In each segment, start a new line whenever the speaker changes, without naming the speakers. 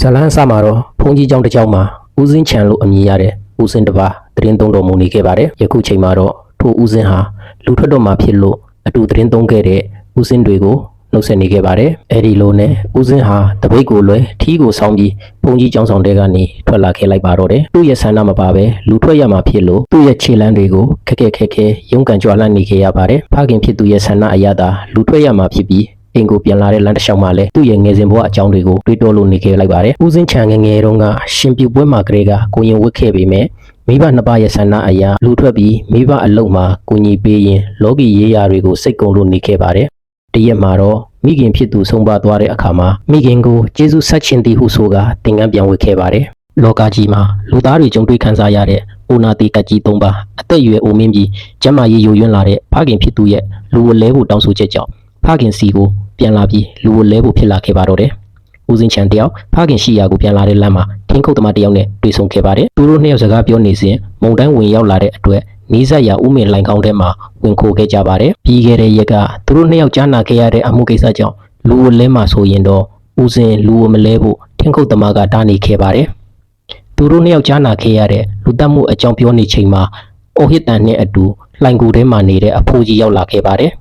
ဇလန်းအစမှာတော့ဘုန်းကြီးကျောင်းတစ်ကျောင်းမှာဦးစင်းချန်လို့အမည်ရတဲ့ဦးစင်းတစ်ပါးတရင်သုံးတော်မူနေခဲ့ပါတယ်ယခုချိန်မှာတော့ထိုဦးစင်းဟာလူထွက်တော့မှဖြစ်လို့အတူတရင်သုံးခဲ့တဲ့ဦးစင်းတွေကိုနှုတ်ဆက်နေခဲ့ပါတယ်အဲဒီလိုနဲ့ဦးစင်းဟာတပိတ်ကိုလွယ်ထီးကိုဆောင်းပြီးဘုန်းကြီးကျောင်းဆောင်တဲကနေထွက်လာခဲ့လိုက်ပါတော့တယ်သူ့ရဲ့ဆန္ဒမပါပဲလူထွက်ရမှာဖြစ်လို့သူ့ရဲ့ခြေလမ်းတွေကိုခက်ခက်ခဲခဲရုန်းကန်ကြွားလန့်နေခဲ့ရပါတယ်ဖခင်ဖြစ်သူရဲ့ဆန္ဒအရသာလူထွက်ရမှာဖြစ်ပြီး အိမ်ကိုပြန်လာတဲ့လမ်းတစ်လျှောက်မှာလည်းသူ့ရဲ့ငယ်စဉ်ဘဝအကြောင်းတွေကိုတွေးတောလို့နေခဲ့လိုက်ပါတယ်။ဦးစင်းချန်ငယ်ငယ်တုန်းကရှင်ပြူပွဲမှာကလေးကကိုရင်ဝတ်ခဲ့ပေမဲ့မိဘနှစ်ပါးရဲ့ဆန္ဒအရာလူထွက်ပြီးမိဘအလုပ်မှာကိုညီပေးရင်လောကီရေးရာတွေကိုစိတ်ကုံလို့နေခဲ့ပါတယ်။တရက်မှာတော့မိခင်ဖြစ်သူဆုံးပါသွားတဲ့အခါမှာမိခင်ကိုကျေးဇူးဆက်ခြင်းတည်ဟုဆိုကသင်္ကန်းပြန်ဝတ်ခဲ့ပါတယ်။လောကကြီးမှာလူသားတွေကြုံတွေ့ခံစားရတဲ့အိုနာတီကတ်ကြီး၃ပါးအသက်အရွယ်အိုမင်းပြီးကျမ်းမာရေးယိုယွင်းလာတဲ့ဖခင်ဖြစ်သူရဲ့လူဝလဲဖို့တောင်းဆိုချက်ကြောင့် ဖခင်စီကိုပြန်လာပြီးလူဝလဲဖို့ဖြစ်လာခဲ့ပါတော့တယ်။ဦးစင်းချန်တယောက်ဖခင်ရှိရာကိုပြန်လာတဲ့လမ်းမှာထင်းခုတ်သမားတယောက်နဲ့တွေ့ဆုံခဲ့ပါတယ်။သူတို့နှစ်ယောက်စကားပြောနေစဉ်မုံတိုင်းဝင်ရောက်လာတဲ့အတွက်နီးစပ်ရာဥမင်လိုင်ကောင်းထဲမှာဝင်ခိုခဲ့ကြပါတယ်။ပြီးခဲ့တဲ့ရက်ကသူတို့နှစ်ယောက်ကြားနာခဲ့ရတဲ့အမှုကိစ္စကြောင့်လူဝလဲမှာဆိုရင်တော့ဦးစင်းလူဝမလဲဖို့ထင်းခုတ်သမားကတားနေခဲ့ပါတယ်။သူတို့နှစ်ယောက်ကြားနာခဲ့ရတဲ့လူတက်မှုအကြောင်းပြောနေချိန်မှာအိုဟစ်တန်နဲ့အတူလှိုင်ကူထဲမှာနေတဲ့အဖိုးကြီးရောက်လာခဲ့ပါတယ်။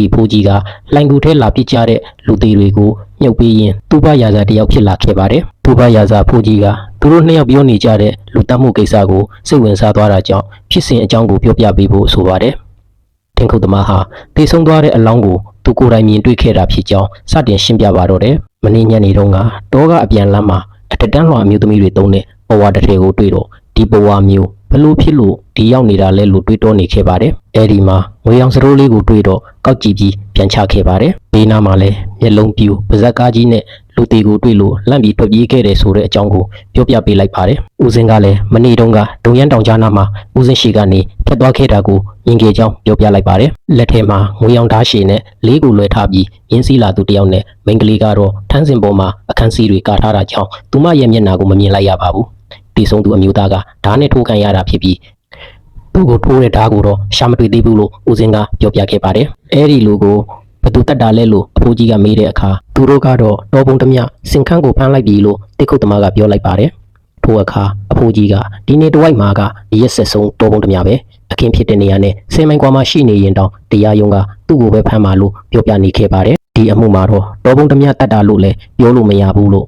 ဒီဖိုးကြီးကလှိုင်ကူထဲလာပြစ်ကြတဲ့လူသေးတွေကိုမြုပ်ပေးရင်သူ့ဘရာဇာတယောက်ဖြစ်လာခဲ့ပါတယ်။သူ့ဘရာဇာဖိုးကြီးကသူတို့နှစ်ယောက်ပြောနေကြတဲ့လူတတ်မှုကိစ္စကိုစိတ်ဝင်စားသွားတာကြောင့်ဖြစ်စဉ်အကြောင်းကိုပြောပြပေးဖို့ဆိုပါတယ်။ထင်ခုတ်သမားဟာတေဆုံးသွားတဲ့အလောင်းကိုသူကိုယ်တိုင်မြင်တွေ့ခဲ့တာဖြစ်ကြောင်းစတင်ရှင်းပြပါတော့တယ်။မနေ့ညနေတုန်းကတောကအပြန်လမ်းမှာအထက်တန်းလွှာအမျိုးသမီးတွေတုံးတဲ့ဘဝတစ်ထည်ကိုတွေ့တော့ဒီဘဝမျိုး ဘလို့ဖြစ်လို့ဒီရောက်နေတာလဲလို့တွေးတောနေခဲ့ပါတယ်။အဲဒီမှာငွေအောင်စရိုးလေးကိုတွေးတော့ကောက်ကြည့်ပြီးပြန်ချခဲ့ပါတယ်။ဘေးနားမှာလည်းမျက်လုံးပြူပါဇက်ကားကြီးနဲ့လူသေးကိုတွေးလို့လန့်ပြီးထွက်ပြေးခဲ့တယ်ဆိုတဲ့အကြောင်းကိုပြောပြပေးလိုက်ပါတယ်။ဦးစင်းကလည်းမနေ့တုန်းကဒုံရန်တောင်ကြားနာမှာဦးစင်းရှိကနေဖြတ်သွားခဲ့တာကိုမြင်ခဲ့ကြောင်းပြောပြလိုက်ပါတယ်။လက်ထဲမှာငွေအောင်ဓာတ်ရှည်နဲ့လေးကိုလွှဲထားပြီးရင်းစည်းလာသူတစ်ယောက်နဲ့မိန်းကလေးကတော့ထန်းစင်ပေါ်မှာအခန်းစီးတွေကာထားတာကြောင့်သူမရဲ့မျက်နှာကိုမမြင်လိုက်ရပါဘူး။ တီဆုံးသူအမျိုးသားကဓာတ်နဲ့ထိုးကန်ရတာဖြစ်ပြီးသူ့ကိုထိုးတဲ့ဓာတ်ကိုတော့ရှာမတွေ့သေးဘူးလို့ဦးစင်းကပြောပြခဲ့ပါတယ်။အဲဒီလူကိုဘသူတတ်တာလဲလို့အဖိုးကြီးကမေးတဲ့အခါသူတို့ကတော့တော်ပုံတမျစင်ခန်းကိုဖမ်းလိုက်ပြီလို့တိတ်ခုတ်သမားကပြောလိုက်ပါတယ်။ထိုအခါအဖိုးကြီးကဒီနေ့တဝိုက်မှာကရက်ဆက်ဆုံးတော်ပုံတမျပဲအခင်းဖြစ်တဲ့နေရာနဲ့ဆယ်မိုင်ကွာမှရှိနေရင်တောင်တရားရုံးကသူ့ကိုပဲဖမ်းပါလို့ပြောပြနေခဲ့ပါတယ်။ဒီအမှုမှာတော့တော်ပုံတမျတတ်တာလို့လည်းပြောလို့မရဘူးလို့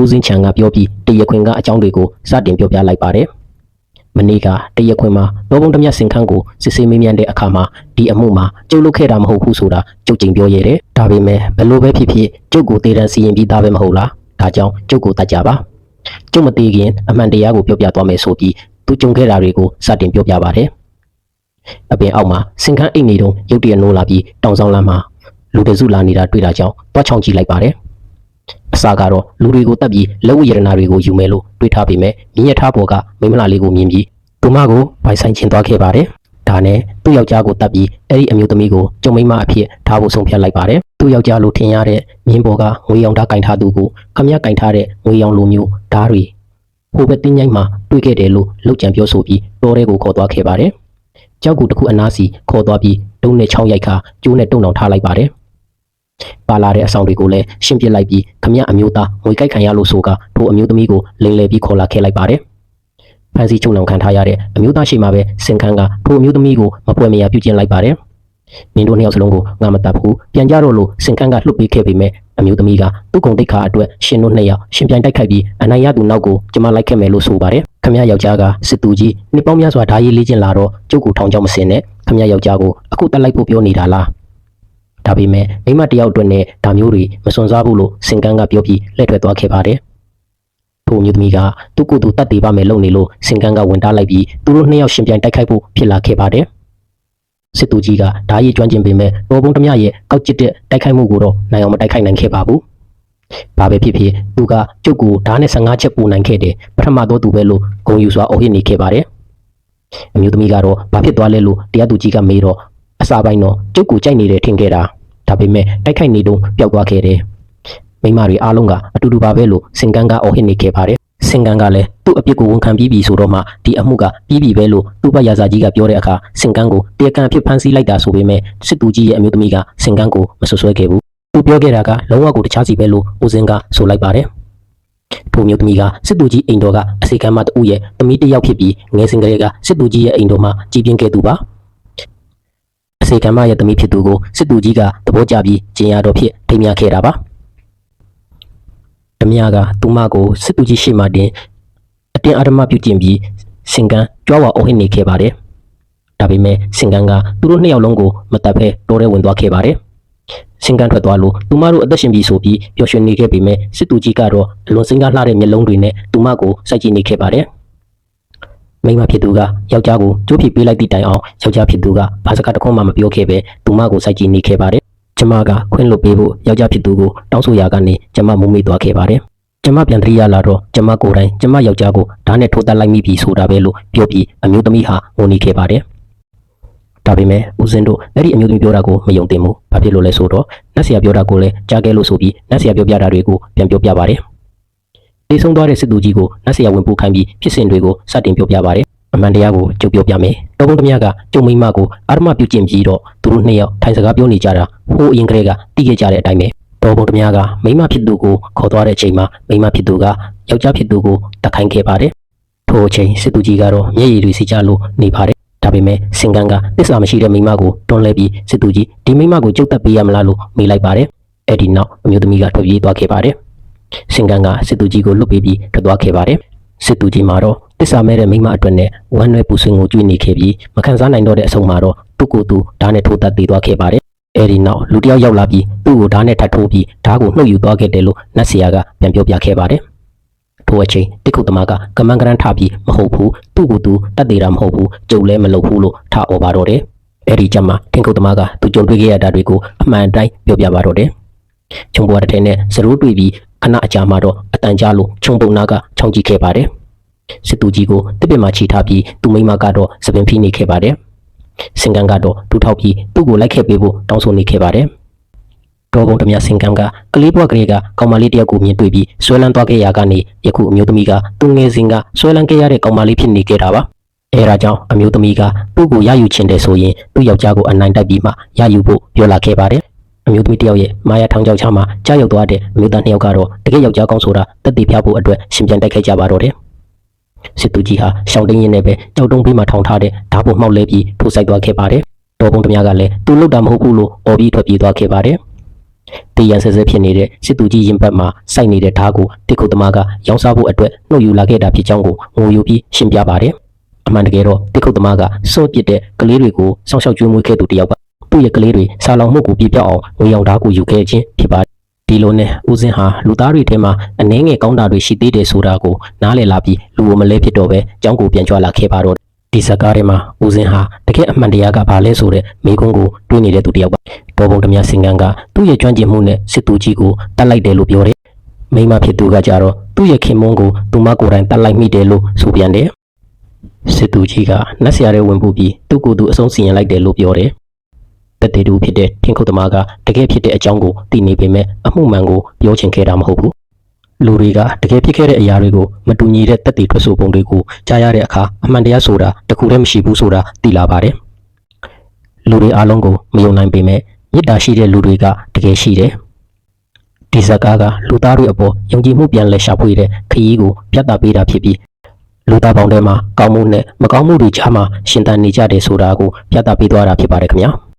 ဦးစင်းချန်ကပြောပြီးတရခွင်ကအကြောင်းတွေကိုစတင်ပြောပြလိုက်ပါတယ်။မနေ့ကတရက်ခွင်မှာလောဘုံတမျက်စင်ခန်းကိုစစ်ဆေးမေးမြန်းတဲ့အခါမှာဒီအမှုမှာကျုပ်လုပ်ခဲ့တာမဟုတ်ဘူးဆိုတာကျုပ်ကျင်ပြောရဲတယ်။ဒါပေမဲ့ဘယ်လိုပဲဖြစ်ဖြစ်ကျုပ်ကိုတေးတန်းစီရင်ပြီးသားပဲမဟုတ်လား။ဒါကြောင့်ကျုပ်ကိုတတ်ကြပါ။ကျုပ်မသေးခင်အမှန်တရားကိုပြောပြသွားမယ်ဆိုပြီးသူကြုံခဲ့တာတွေကိုစတင်ပြောပြပါတယ်။အပြင်အောက်မှာစင်ခန်းအိတ်နေတုန်းရုတ်တရက်နိုးလာပြီးတောင်ဆောင်လမ်းမှာလူတစုလာနေတာတွေ့တာကြောင့်တွားချောင်းကြည့်လိုက်ပါတယ်။ အစာကတော့လူတွေကိုတက်ပြီးလက်ဝတ်ရတနာတွေကိုယူမယ်လို့တွေးထားပေမဲ့မြင်းရထားပေါ်ကမိန်းမလာလေးကိုမြင်ပြီးသူမကိုပိုင်ဆိုင်ချင်သွားခဲ့ပါတယ်။ဒါနဲ့သူ့ယောက်ျားကိုတက်ပြီးအဲ့ဒီအမျိုးသမီးကိုကျုံမိန်းမအဖြစ်ထားဖို့ဆုံးဖြတ်လိုက်ပါတယ်။သူ့ယောက်ျားလိုထင်ရတဲ့မြင်းပေါ်ကငွေရောင်ဓာတ်ကင်ထားသူကိုခမရကင်ထားတဲ့ငွေရောင်လိုမျိုးဓာတ်တွေဟိုဘက်တင်းញိုင်းမှာတွေ့ခဲ့တယ်လို့လောက်ကြံပြောဆိုပြီးတော်တဲ့ကိုခေါ်သွားခဲ့ပါတယ်။ကြောက်ကူတစ်ခုအနားစီခေါ်သွားပြီးဒုံနဲ့ချောင်းရိုက်ခါကျိုးနဲ့တုံအောင်ထားလိုက်ပါတယ်။ ပါလာတဲ့အဆောင်တွေကိုလည်းရှင်းပြလိုက်ပြီးခမရအမျိုးသားငွေကြိုက်ခံရလို့ဆိုကထိုအမျိုးသမီးကိုလိန်လည်ပြီးခေါ်လာခဲ့လိုက်ပါတယ်။ဖန်စီချုံနှောင်ခံထားရတဲ့အမျိုးသားရှိမှပဲစင်ခန်းကထိုအမျိုးသမီးကိုမပွဲမရပြုကျင်းလိုက်ပါတယ်။နင်တို့နှစ်ယောက်စလုံးကိုငါမတတ်ဘူးပြန်ကြတော့လို့စင်ခန်းကလှုပ်ပေးခဲ့ပေမဲ့အမျိုးသမီးကသူ့ကုံတိတ်ခါအတွက်ရှင်တို့နှစ်ယောက်ရှင်ပြန်တိုက်ခိုက်ပြီးအနိုင်ရသူနောက်ကိုကျမလိုက်ခဲ့မယ်လို့ဆိုပါတယ်။ခမရယောက်ျားကစစ်သူကြီးနှစ်ပေါင်းများစွာဓာရေးလေးချင်းလာတော့ကျုပ်ကိုထောင်ချောင်းမစင်နဲ့ခမရယောက်ျားကိုအခုတက်လိုက်ဖို့ပြောနေတာလား။ ဒါပေမဲ့မိမတယောက်အတွက်နဲ့ဒါမျိုးတွေမစွန်စားဘူးလို့စင်ကန်းကပြောပြီးလက်ထွက်သွားခဲ့ပါတယ်။ထိုမျိုးသမီးကသူ့ကိုယ်သူတတ်သေးပါမယ်လုံနေလို့စင်ကန်းကဝင်တားလိုက်ပြီးသူတို့နှစ်ယောက်ရှင်ပြိုင်တိုက်ခိုက်ဖို့ဖြစ်လာခဲ့ပါတယ်။စစ်သူကြီးကဓာရီကျွမ်းကျင်ပေမဲ့တော်ပုံတမရဲ့ကောက်ကျစ်တဲ့တိုက်ခိုက်မှုကိုတော့နိုင်အောင်မတိုက်ခိုက်နိုင်ခဲ့ပါဘူး။ဘာပဲဖြစ်ဖြစ်သူကကျုပ်ကိုဓာတ်နဲ့15ချက်ပူနိုင်ခဲ့တယ်ပထမတော့သူပဲလို့ဂုံယူစွာအော်ဟစ်နေခဲ့ပါတယ်။အမျိုးသမီးကတော့ဘာဖြစ်သွားလဲလို့တရားသူကြီးကမေးတော့ အစာပိုင်းတော့ကျုပ်ကိုကြိုက်နေတယ်ထင်ခဲ့တာဒါပေမဲ့တိုက်ခိုက်နေတုန်းပျောက်သွားခဲ့တယ်။မိန်းမတွေအားလုံးကအတူတူပါပဲလို့စင်ကန်းကအော်ဟစ်နေခဲ့ပါတယ်။စင်ကန်းကလည်းသူ့အပြစ်ကိုဝန်ခံပြီးပြီဆိုတော့မှဒီအမှုကပြီးပြီပဲလို့သူ့ဘရာဇာကြီးကပြောတဲ့အခါစင်ကန်းကိုတရားခံအဖြစ်ဖမ်းဆီးလိုက်တာဆိုပေမဲ့စစ်သူကြီးရဲ့အမျိုးသမီးကစင်ကန်းကိုမဆွဆွဲခဲ့ဘူး။သူပြောခဲ့တာကလုံးဝကိုတခြားစီပဲလို့ဦးစင်ကဆိုလိုက်ပါတယ်။ထိုမျိုးသမီးကစစ်သူကြီးအိမ်တော်ကအစီကံမတူရဲ့သမီးတစ်ယောက်ဖြစ်ပြီးငယ်စဉ်ကလေးကစစ်သူကြီးရဲ့အိမ်တော်မှာကြီးပြင်းခဲ့သူပါအ စီကံမရဲ့သမီးဖြစ်သူကိုစစ်သူကြီးကသဘောကျပြီးကျင်ရတော်ဖြစ်ထိမ်းမြခဲ့တာပါဓမြကသူမကိုစစ်သူကြီးရှေ့မှတင်အတင်းအဓမ္မပြုကျင့်ပြီးစင်ကန်းကြွားဝါအုပ်ဟစ်နေခဲ့ပါတယ်ဒါပေမဲ့စင်ကန်းကသူတို့နှစ်ယောက်လုံးကိုမတတ်ဖဲတိုးရဲဝင်သွားခဲ့ပါတယ်စင်ကန်ထွက်သွားလို့သူမတို့အသက်ရှင်ပြီးဆိုပြီးပျော်ရွှင်နေခဲ့ပေမဲ့စစ်သူကြီးကတော့အလွန်စင်ကားလှတဲ့မျက်လုံးတွေနဲ့သူမကိုစိုက်ကြည့်နေခဲ့ပါတယ်။ မိန်းမဖြစ်သူကယောက်ျားကိုကြိုးဖြစ်ပေးလိုက်သည့်တိုင်အောင်ယောက်ျားဖြစ်သူကဘာစကားတစ်ခွန်းမှမပြောခဲ့ပဲသူမကိုစိုက်ကြည့်နေခဲ့ပါတယ်။ကျမကခွင့်လွှတ်ပေးဖို့ယောက်ျားဖြစ်သူကိုတောင်းဆိုရာကနေကျမမုံမိသွားခဲ့ပါတယ်။ကျမပြန်တရိရလာတော့ကျမကိုယ်တိုင်ကျမယောက်ျားကိုဓာတ်နဲ့ထိုးတက်လိုက်မိပြီဆိုတာပဲလို့ပြောပြီးအမျိုးသမီးဟာငိုနေခဲ့ပါတယ်။ဒါပေမဲ့ဦးစင်းတို့အဲ့ဒီအမျိုးသမီးပြောတာကိုမယုံသင့်ဘူး။ဘာဖြစ်လို့လဲဆိုတော့နတ်ဆရာပြောတာကိုလည်းကြားခဲ့လို့ဆိုပြီးနတ်ဆရာပြောပြတာတွေကိုပြန်ပြောပြပါတယ်။ တေဆုံးသွားတဲ့စစ်သူကြီးကိုနတ်ဆရာဝင်ပို့ခိုင်းပြီးဖြစ်စဉ်တွေကိုစတင်ပြောပြပါတယ်။အမှန်တရားကိုကြုံပြောပြမယ်။တောဘုံသမ ्या ကကျုံမိန်းမကိုအာရမပြုတ်ကျင့်ပြီးတော့သူတို့နှစ်ယောက်ထိုင်စကားပြောနေကြတာဟိုးအရင်ကလေးကတီးခဲ့ကြတဲ့အတိုင်းပဲ။တောဘုံသမ ्या ကမိန်းမဖြစ်သူကိုခေါ်သွားတဲ့အချိန်မှာမိန်းမဖြစ်သူကယောက်ျားဖြစ်သူကိုတတ်ခိုင်းခဲ့ပါတယ်။ထိုအချိန်စစ်သူကြီးကတော့မျက်ရည်တွေစီကြလို့နေပါတယ်။ဒါပေမဲ့စင်ကန်ကသစ္စာမရှိတဲ့မိန်းမကိုတွန်းလဲပြီးစစ်သူကြီးဒီမိန်းမကိုကြုတ်တက်ပေးရမလားလို့မေးလိုက်ပါတယ်။အဲ့ဒီနောက်အမျိုးသမီးကထွက်ပြေးသွားခဲ့ပါတယ်။ စင်ကန်ကစစ်သူကြီးကိုလွတ်ပေးပြီးထွက်သွားခဲ့ပါတယ်။စစ်သူကြီးမှာတော့သစ္စာမဲ့တဲ့မိန်းမအတွက်နဲ့ဝမ်းနည်းပူဆွေးကိုကြွေးနေခဲ့ပြီးမခံစားနိုင်တော့တဲ့အဆုံးမှာတော့သူ့ကိုယ်သူဓာတ်နဲ့ထိုးတက်သေးသွားခဲ့ပါတယ်။အဲ့ဒီနောက်လူတစ်ယောက်ရောက်လာပြီးသူ့ကိုဓာတ်နဲ့ထပ်ထိုးပြီးဓာတ်ကိုနှုတ်ယူသွားခဲ့တယ်လို့နတ်ဆရာကပြန်ပြောပြခဲ့ပါတယ်။ထိုအချိန်တိခုသမားကကမန်ကရန်ထပြီးမဟုတ်ဘူးသူ့ကိုယ်သူတတ်သေးတာမဟုတ်ဘူးကြုံလဲမလုပ်ဘူးလို့ထအော်ပါတော့တယ်အဲ့ဒီကြမှာထင်ခုသမားကသူကြုံတွေ့ခဲ့ရတာတွေကိုအမှန်တိုင်းပြောပြပါတော့တယ်ခြုံပွားတစ်ထည်နဲ့စရိုးတွေ့ပြီး ခဏအကြာမှတော့အတန်ကြားလို့ခြုံပုံနာကခြောင်ကြည့်ခဲ့ပါတယ်စစ်သူကြီးကိုတစ်ပင်မှာခြိထားပြီးသူမိမကတော့သပင်ဖိနေခဲ့ပါတယ်စင်ကန်ကတော့ဒူထောက်ပြီးသူ့ကိုလိုက်ခဲ့ပေးဖို့တောင်းဆိုနေခဲ့ပါတယ်တော်ပုံတမစင်ကံကကလေးဘွားကလေးကကောင်မလေးတယောက်ကိုမြင်တွေ့ပြီးဆွဲလန်းသွားခဲ့ရာကနေယခုအမျိုးသမီးကသူငယ်စဉ်ကဆွဲလန်းခဲ့ရတဲ့ကောင်မလေးဖြစ်နေခဲ့တာပါအဲဒါကြောင့်အမျိုးသမီးကသူ့ကိုရယူချင်တယ်ဆိုရင်သူ့ယောက်ျားကိုအနိုင်တိုက်ပြီးမှရယူဖို့ပြောလာခဲ့ပါတယ် အမျိုးသမီးတယောက်ရဲ့မာယာထောင်ချောက်ချမှာကြားရောက်သွားတဲ့အမျိုးသားနှစ်ယောက်ကတော့တကယ်ယောက်ျားကောင်းဆိုတာတက်တည်ပြဖို့အတွက်ရှင်ပြန်တိုက်ခဲ့ကြပါတော့တယ်စစ်သူကြီးဟာရှောင်းတင်းရင်းနဲ့ပဲကြောက်တုံးပြီးမှထောင်ထားတဲ့ဓာတ်ပုံမှောက်လဲပြီးထိုးဆိုင်သွားခဲ့ပါတယ်တော်ပုံတမကလည်းသူ့လုတ်တာမဟုတ်ဘူးလို့အော်ပြီးထွက်ပြေးသွားခဲ့ပါတယ်တည်ရန်ဆဲဆဲဖြစ်နေတဲ့စစ်သူကြီးရင်ဘတ်မှာစိုက်နေတဲ့ဓာတ်ကိုတိခုသမားကရောင်းစားဖို့အတွက်နှုတ်ယူလာခဲ့တာဖြစ်ကြောင်းကိုငိုယူပြီးရှင်းပြပါတယ်။အမှန်တကယ်တော့တိခုသမားကစော့ပစ်တဲ့ကလေးတွေကိုစောင့်ရှောက်ကျွေးမွေးခဲ့သူတစ်ယောက်ပါ။ သူ့ရဲ့ကလေးတွေဆာလောင်မှုကိုပြပြောက်အောင်ငွေရောင်ဓာတ်ကိုယူခဲ့ခြင်းဖြစ်ပါတယ်။ဒီလိုနဲ့ဦးစင်းဟာလူသားတွေထဲမှာအနှဲငယ်ကောင်းတာတွေရှိသေးတယ်ဆိုတာကိုနားလည်လာပြီးလူကိုမလဲဖြစ်တော့ပဲအကြောင်းကိုပြန်ကြွလာခဲ့ပါတော့ဒီစကားထဲမှာဦးစင်းဟာတကယ်အမှန်တရားကဘာလဲဆိုတဲ့မိကုန်းကိုတွေးနေတဲ့သူတစ်ယောက်ပါတော်ပုံတမစင်ကန်ကသူ့ရဲ့ကျွမ်းကျင်မှုနဲ့စစ်သူကြီးကိုတတ်လိုက်တယ်လို့ပြောတယ်။မိန်းမဖြစ်သူကကြတော့သူ့ရဲ့ခင်မုန်းကိုသူမကိုယ်တိုင်တတ်လိုက်မိတယ်လို့ဆိုပြန်တယ်။စစ်သူကြီးကနတ်ဆရာရဲ့ဝင်ပူပြီးသူ့ကိုယ်သူအဆုံးစီရင်လိုက်တယ်လို့ပြောတယ်။ တတေတူဖြစ်တဲ့ထင်ခုတ်သမားကတကယ်ဖြစ်တဲ့အကြောင်းကိုသိနေပေမဲ့အမှုမှန်ကိုပြောချင်ခဲ့တာမဟုတ်ဘူး။လူတွေကတကယ်ဖြစ်ခဲ့တဲ့အရာတွေကိုမတူညီတဲ့တက်တည်ထွက်ဆိုပုံတွေကိုကြားရတဲ့အခါအမှန်တရားဆိုတာတခုတည်းမရှိဘူးဆိုတာသိလာပါတယ်။လူတွေအားလုံးကိုမယုံနိုင်ပေမဲ့မေတ္တာရှိတဲ့လူတွေကတကယ်ရှိတယ်။ဒီဇကားကလူသားတွေအပေါ်ယုံကြည်မှုပြန်လဲရှာဖွေတဲ့ခရီးကိုပြသပေးတာဖြစ်ပြီးလူသားပေါင်းထဲမှာကောင်းမှုနဲ့မကောင်းမှုတွေကြားမှာရှင်သန်နေကြတယ်ဆိုတာကိုပြသပေးသွားတာဖြစ်ပါတယ်ခင်ဗျာ။